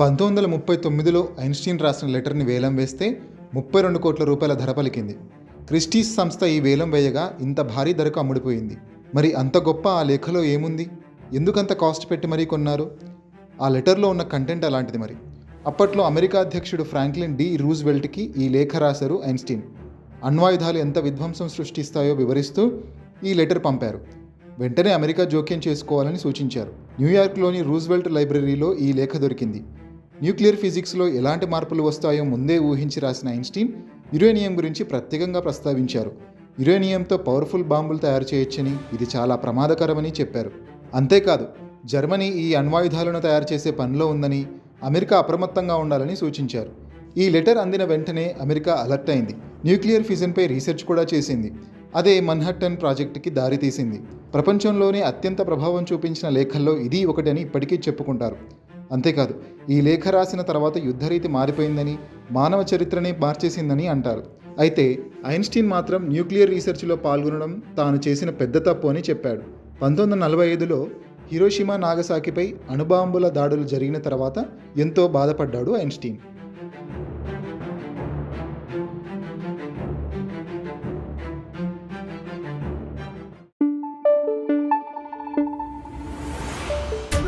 పంతొమ్మిది వందల ముప్పై తొమ్మిదిలో ఐన్స్టీన్ రాసిన లెటర్ని వేలం వేస్తే ముప్పై రెండు కోట్ల రూపాయల ధర పలికింది. క్రిస్టీస్ సంస్థ ఈ వేలం వేయగా ఇంత భారీ ధరకు అమ్ముడిపోయింది. మరి అంత గొప్ప ఆ లేఖలో ఏముంది? ఎందుకంత కాస్ట్ పెట్టి మరీ కొన్నారు? ఆ లెటర్లో ఉన్న కంటెంట్ అలాంటిది మరి. అప్పట్లో అమెరికా అధ్యక్షుడు ఫ్రాంక్లిన్ డి. రూజ్వెల్ట్కి ఈ లేఖ రాశారు ఐన్స్టీన్. అణ్వాయుధాలు ఎంత విధ్వంసం సృష్టిస్తాయో వివరిస్తూ ఈ లెటర్ పంపారు. వెంటనే అమెరికా జోక్యం చేసుకోవాలని సూచించారు. న్యూయార్క్లోని రూజ్వెల్ట్ లైబ్రరీలో ఈ లేఖ దొరికింది. న్యూక్లియర్ ఫిజిక్స్లో ఎలాంటి మార్పులు వస్తాయో ముందే ఊహించి రాసిన ఐన్స్టీన్ యురేనియం గురించి ప్రత్యేకంగా ప్రస్తావించారు. యురేనియంతో పవర్ఫుల్ బాంబులు తయారు చేయొచ్చని ఇది చాలా ప్రమాదకరమని చెప్పారు. అంతేకాదు జర్మనీ ఈ అణ్వాయుధాలను తయారు చేసే పనిలో ఉందని అమెరికా అప్రమత్తంగా ఉండాలని సూచించారు. ఈ లెటర్ అందిన వెంటనే అమెరికా అలర్ట్ అయింది. న్యూక్లియర్ ఫిజన్పై రీసెర్చ్ కూడా చేసింది. అదే మన్హట్టన్ ప్రాజెక్టుకి దారితీసింది ప్రపంచంలోనే అత్యంత ప్రభావం చూపించిన లేఖల్లో ఇది ఒకటని ఇప్పటికీ చెప్పుకుంటారు. అంతేకాదు ఈ లేఖ రాసిన తర్వాత యుద్ధరీతి మారిపోయిందని మానవ చరిత్రనే మార్చేసిందని అంటారు. అయితే ఐన్స్టీన్ మాత్రం న్యూక్లియర్ రీసెర్చ్లో పాల్గొనడం తాను చేసిన పెద్ద తప్పు అని చెప్పాడు. పంతొమ్మిది వందల నలభై ఐదులో హిరోషిమా నాగసాకిపై అణుబాంబుల దాడులు జరిగిన తర్వాత ఎంతో బాధపడ్డాడు ఐన్స్టీన్.